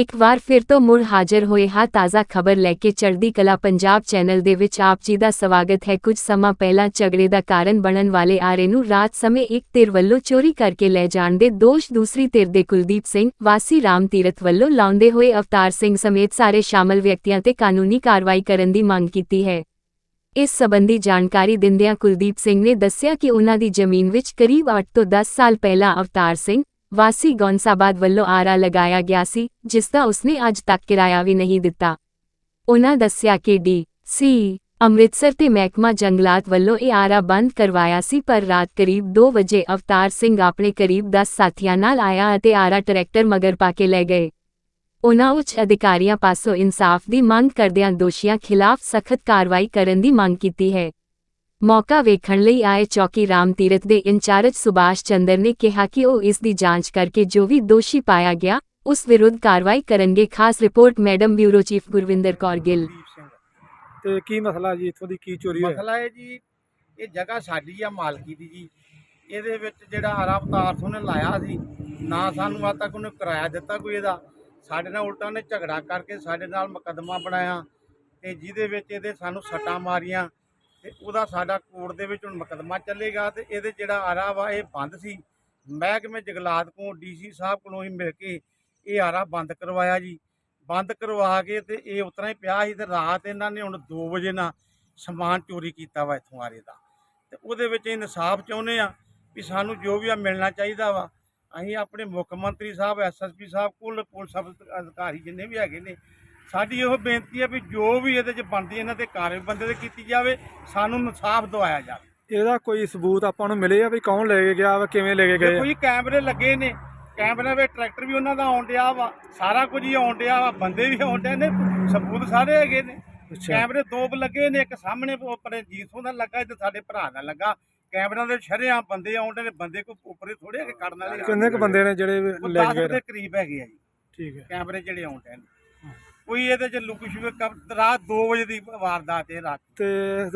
ਇੱਕ ਵਾਰ ਫਿਰ ਤੋਂ ਮੁੜ ਹਾਜ਼ਰ ਹੋਏ ਹਾਂ ਤਾਜ਼ਾ ਖਬਰ ਲੈ ਕੇ ਚੜ੍ਹਦੀ ਕਲਾ ਪੰਜਾਬ ਚੈਨਲ ਦੇ ਵਿੱਚ ਆਪ ਜੀ ਦਾ ਸਵਾਗਤ ਹੈ। ਕੁਝ ਸਮਾਂ ਪਹਿਲਾਂ ਝਗੜੇ ਦਾ ਕਾਰਨ ਬਣਨ ਵਾਲੇ ਆਰੇ ਨੂੰ ਰਾਤ ਸਮੇਂ ਇੱਕ ਧਿਰ ਵੱਲੋਂ ਚੋਰੀ ਕਰਕੇ ਲੈ ਜਾਣ ਦੇ ਦੋਸ਼ ਦੂਸਰੀ ਧਿਰ ਦੇ ਕੁਲਦੀਪ ਸਿੰਘ, ਵਾਸੀ ਰਾਮ ਤੀਰਥ ਵੱਲੋਂ ਲਾਉਂਦੇ ਹੋਏ ਅਵਤਾਰ ਸਿੰਘ ਸਮੇਤ ਸਾਰੇ ਸ਼ਾਮਲ ਵਿਅਕਤੀਆਂ ਤੇ ਕਾਨੂੰਨੀ ਕਾਰਵਾਈ ਕਰਨ ਦੀ ਮੰਗ ਕੀਤੀ ਹੈ। ਇਸ ਸਬੰਧੀ ਜਾਣਕਾਰੀ ਦਿੰਦਿਆਂ ਕੁਲਦੀਪ ਸਿੰਘ ਨੇ ਦੱਸਿਆ ਕਿ ਉਨ੍ਹਾਂ ਦੀ ਜ਼ਮੀਨ ਵਿੱਚ ਕਰੀਬ 8 ਤੋਂ 10 ਸਾਲ ਪਹਿਲਾਂ ਅਵਤਾਰ ਸਿੰਘ ਵਾਸੀ ਗੌਂਸਾਬਾਦ ਵੱਲੋਂ ਆਰਾ ਲਗਾਇਆ ਗਿਆ ਸੀ, ਜਿਸ ਦਾ ਉਸਨੇ ਅੱਜ ਤੱਕ ਕਿਰਾਇਆ ਵੀ ਨਹੀਂ ਦਿੱਤਾ। ਉਹਨਾਂ ਦੱਸਿਆ ਕਿ ਡੀ ਸੀ ਅੰਮ੍ਰਿਤਸਰ ਤੇ ਮਹਿਕਮਾ ਜੰਗਲਾਤ ਵੱਲੋਂ ਇਹ ਆਰਾ ਬੰਦ ਕਰਵਾਇਆ ਸੀ, ਪਰ ਰਾਤ ਕਰੀਬ 2 ਵਜੇ ਅਵਤਾਰ ਸਿੰਘ ਆਪਣੇ ਕਰੀਬ 10 ਸਾਥੀਆਂ ਨਾਲ ਆਇਆ ਅਤੇ ਆਰਾ ਟਰੈਕਟਰ ਮਗਰ ਪਾ ਕੇ ਲੈ ਗਏ। ਉਨ੍ਹਾਂ ਉੱਚ ਅਧਿਕਾਰੀਆਂ ਪਾਸੋਂ ਇਨਸਾਫ ਦੀ ਮੰਗ ਕਰਦਿਆਂ ਦੋਸ਼ੀਆਂ ਖਿਲਾਫ ਸਖਤ ਕਾਰਵਾਈ ਕਰਨ ਦੀ ਮੰਗ ਕੀਤੀ ਹੈ। ਮੌਕਾ ਵੇਖਣ ਲਈ ਆਏ ਚੌਕੀ ਰਾਮ ਤੀਰਥ ਦੇ ਇੰਚਾਰਜ ਸੁਭਾਸ਼ ਚੰਦਰ ਨੇ ਕਿਹਾ ਕਿ ਉਹ ਇਸ ਦੀ ਜਾਂਚ ਕਰਕੇ ਜੋ ਵੀ ਦੋਸ਼ੀ ਪਾਇਆ ਗਿਆ ਉਸ ਵਿਰੁੱਧ ਕਾਰਵਾਈ ਕਰਨਗੇ। ਖਾਸ report madam bureau chief Gurvinder Kaur Gill. ਤੇ ਕੀ ਮਸਲਾ ਜੀ? ਇੱਥੋਂ ਦੀ ਕੀ ਚੋਰੀ ਹੋਇਆ? ਮਸਲਾ ਹੈ ਜੀ ਇਹ ਜਗ੍ਹਾ ਸਾਡੀ ਆ ਮਾਲਕੀ ਦੀ ਜੀ। ਇਹਦੇ ਵਿੱਚ ਜਿਹੜਾ ਹਰਾ ਅਵਤਾਰ ਤੋਂ ਨੇ ਲਾਇਆ ਸੀ ਨਾ ਸਾਨੂੰ ਆ ਤੱਕ ਉਹਨੇ ਕਿਰਾਇਆ ਦਿੱਤਾ ਕੋਈ ਇਹਦਾ। ਸਾਡੇ ਨਾਲ ਉਲਟਾ ਨੇ ਝਗੜਾ ਕਰਕੇ ਸਾਡੇ ਨਾਲ ਮੁਕੱਦਮਾ ਬਣਾਇਆ ਤੇ ਜਿਹਦੇ ਵਿੱਚ ਇਹਦੇ ਸਾਨੂੰ ਸੱਟਾਂ ਮਾਰੀਆਂ। ਤੇ ਉਹਦਾ ਸਾਡਾ ਕੋਰਟ ਦੇ ਵਿੱਚ ਹੁਣ ਮੁਕੱਦਮਾ ਚੱਲੇਗਾ ਤੇ ਇਹਦੇ ਜਿਹੜਾ ਆਰਾ ਵਾ ਇਹ ਬੰਦ ਸੀ। ਮਹਿਕਮੇ ਜੰਗਲਾਤ ਕੋਲ ਡੀਸੀ ਸਾਹਿਬ ਕੋਲੋਂ ਹੀ ਮਿਲ ਕੇ ਇਹ ਆਰਾ ਬੰਦ ਕਰਵਾਇਆ ਜੀ। ਬੰਦ ਕਰਵਾ ਕੇ ਤੇ ਇਹ ਉਤਰਾ ਹੀ ਪਿਆ ਸੀ ਤੇ ਰਾਤ ਇਹਨਾਂ ਨੇ ਹੁਣ 2 ਵਜੇ ਨਾ ਸਮਾਨ ਚੋਰੀ ਕੀਤਾ ਵਾ ਇੱਥੋਂ ਆਰੇ ਦਾ। ਤੇ ਉਹਦੇ ਵਿੱਚ ਇਨਸਾਫ ਚਾਹੁੰਦੇ ਆ ਵੀ ਸਾਨੂੰ ਜੋ ਵੀ ਆ ਮਿਲਣਾ ਚਾਹੀਦਾ ਵਾ। ਅਸੀਂ ਆਪਣੇ ਮੁੱਖ ਮੰਤਰੀ ਸਾਹਿਬ ਐਸਐਸਪੀ ਸਾਹਿਬ ਕੋਲ, ਪੁਲਿਸ ਅਧਿਕਾਰੀ ਜਿੰਨੇ ਵੀ ਹੈਗੇ ਨੇ ਸਾਡੀ ਇਹੋ ਬੇਨਤੀ ਹੈ ਵੀ ਜੋ ਵੀ ਇਹਦੇ 'ਚ ਬਣਦੀ ਇਹਨਾਂ ਤੇ ਕਾਰਵਾਈ ਬੰਦੇ ਤੇ ਕੀਤੀ ਜਾਵੇ ਸਾਨੂੰ ਇਨਸਾਫ ਦਿਵਾਇਆ ਜਾਵੇ। ਇਹਦਾ ਕੋਈ ਸਬੂਤ ਆਪਾਂ ਨੂੰ ਮਿਲੇ ਆ ਵੀ ਕੌਣ ਲੈ ਕੇ ਗਿਆ ਵਾ ਕਿਵੇਂ ਲੈ ਕੇ ਗਏ ਆ? ਜੀ ਕੈਮਰੇ ਲੱਗੇ ਨੇ। ਕੈਮਰੇ ਵਿੱਚ ਟਰੈਕਟਰ ਵੀ ਉਹਨਾਂ ਦਾ ਆਉਣ ਡਿਆ ਵਾ ਸਾਰਾ ਕੁਝ ਹੀ ਆਉਣ ਡਿਆ ਵਾ ਬੰਦੇ ਵੀ ਆਉਣ ਡਿਆ ਨੇ ਸਬੂਤ ਸਾਰੇ ਹੈਗੇ ਨੇ। ਅੱਛਾ। ਕੈਮਰੇ ਦੋ ਕੁ ਲੱਗੇ ਨੇ ਇੱਕ ਸਾਹਮਣੇ ਉੱਪਰ ਜੀਸੋਂ ਦਾ ਲੱਗਾ ਤੇ ਸਾਡੇ ਭਰਾ ਦਾ ਲੱਗਾ। ਕੈਮਰਿਆਂ ਦੇ ਸ਼ਰੇਆਮ ਬੰਦੇ ਆਉਂਦੇ ਨੇ ਬੰਦੇ ਕੋ ਉੱਪਰੇ ਥੋੜੇ ਹੈਗੇ ਕੱਢਣ ਵਾਲੇ ਕਿੰਨੇ ਕ ਬੰਦੇ ਨੇ ਜਿਹੜੇ ਉਹ ਲੈ 10 ਕੇ ਗਏ ਦੇ ਕਰੀਬ ਹੈਗੇ ਆ ਜੀ। ਠੀਕ ਹੈ। ਕੈਮਰੇ ਜਿਹੜੇ ਆਉਂਦੇ ਨੇ। ਕੋਈ ਇਹਦੇ ਚ ਲੁਕ ਛੁਪ ਰਾਤ 2 ਵਜੇ ਦੀ ਵਾਰਦਾਤ ਹੈ ਰਾਤ। ਤੇ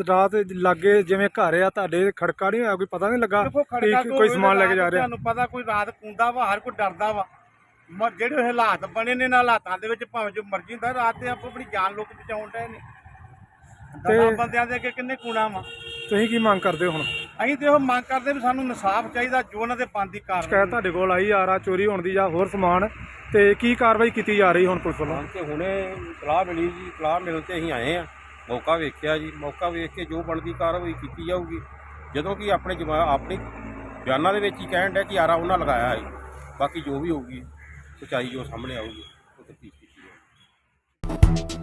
ਰਾਤ ਲਾਗੇ ਜਿਵੇਂ ਘਰ ਆ ਤੁਹਾਡੇ ਖੜਕਾ ਨਹੀਂ ਹੋਇਆ? ਕੋਈ ਪਤਾ ਨਹੀਂ ਲੱਗਾ ਦੇਖੋ ਖੜਕਾ ਕਿ ਦੋ ਕੋਈ ਸਮਾਨ ਲੈ ਕੇ ਜਾ ਰਿਹਾ? ਤੁਹਾਨੂੰ ਪਤਾ ਕੋਈ ਰਾਤ ਕੁੰਦਾ ਵਾ ਹਰ ਕੋਈ ਡਰਦਾ ਵਾ। ਮ- ਜਿਹੜੇ ਹਾਲਾਤ ਬਣੇ ਨੇ ਨਾ ਹਾਲਾਤਾਂ ਦੇ ਵਿੱਚ ਭਾਵੇਂ ਜੋ ਮਰਜ਼ੀ ਹੁੰਦਾ ਰਾਤ ਤੇ ਆਪੋ ਆਪਣੀ ਜਾਨ ਲੋਕ ਬਚਾਉਣ ਡਏ ਨੇ। ਤੇ- ਦਸਾਂ ਬੰਦਿਆਂ ਦੇ ਅੱਗੇ ਕਿੰਨੇ ਕੂਣਾ ਵਾ। ਤੁਸੀਂ ਕੀ ਮੰਗ ਕਰਦੇ ਹੋ ਹੁਣ? ਅਸੀਂ ਤੇ ਉਹ ਮੰਗ ਕਰਦੇ ਵੀ ਸਾਨੂੰ ਇਨਸਾਫ ਚਾਹੀਦਾ ਜੋ ਉਹਨਾਂ ਦੇ ਬੰਦੀ ਸ਼ਿਕਾਇਤ ਕਾਰਵਾਈ ਤੁਹਾਡੇ ਕੋਲ ਆਈ ਆਰਾ ਚੋਰੀ ਹੋਣ ਦੀ ਜਾਂ ਹੋਰ ਸਮਾਨ ਤੇ ਕੀ ਕਾਰਵਾਈ ਕੀਤੀ ਜਾ ਰਹੀ ਹੁਣ ਪੁਲਿਸ ਵੱਲੋਂ? ਹਾਂ ਤੇ ਹੁਣੇ ਸਲਾਹ ਮਿਲੀ ਜੀ ਸਲਾਹ ਮਿਲਣ ਤੇ ਅਸੀਂ ਆਏ ਆ ਮੌਕਾ ਵੇਖਿਆ ਜੀ ਮੌਕਾ ਵੇਖ ਕੇ ਜੋ ਬਣਦੀ ਕਾਰਵਾਈ ਕੀਤੀ ਜਾਊਗੀ। ਜਦੋਂ ਕਿ ਆਪਣੇ ਜਮਾ ਆਪਣੀ ਬਿਆਨਾਂ ਦੇ ਵਿੱਚ ਹੀ ਕਹਿਣ ਡਿਆ ਕਿ ਆਰਾ ਉਹਨਾਂ ਲਗਾਇਆ ਹੈ। ਬਾਕੀ ਜੋ ਵੀ ਹੋਊਗੀ ਸਚਾਈ ਜੋ ਸਾਹਮਣੇ ਆਊਗੀ ਉਹ ਤਫਤੀਸ਼ ਕੀਤੀ ਜਾਊਗੀ।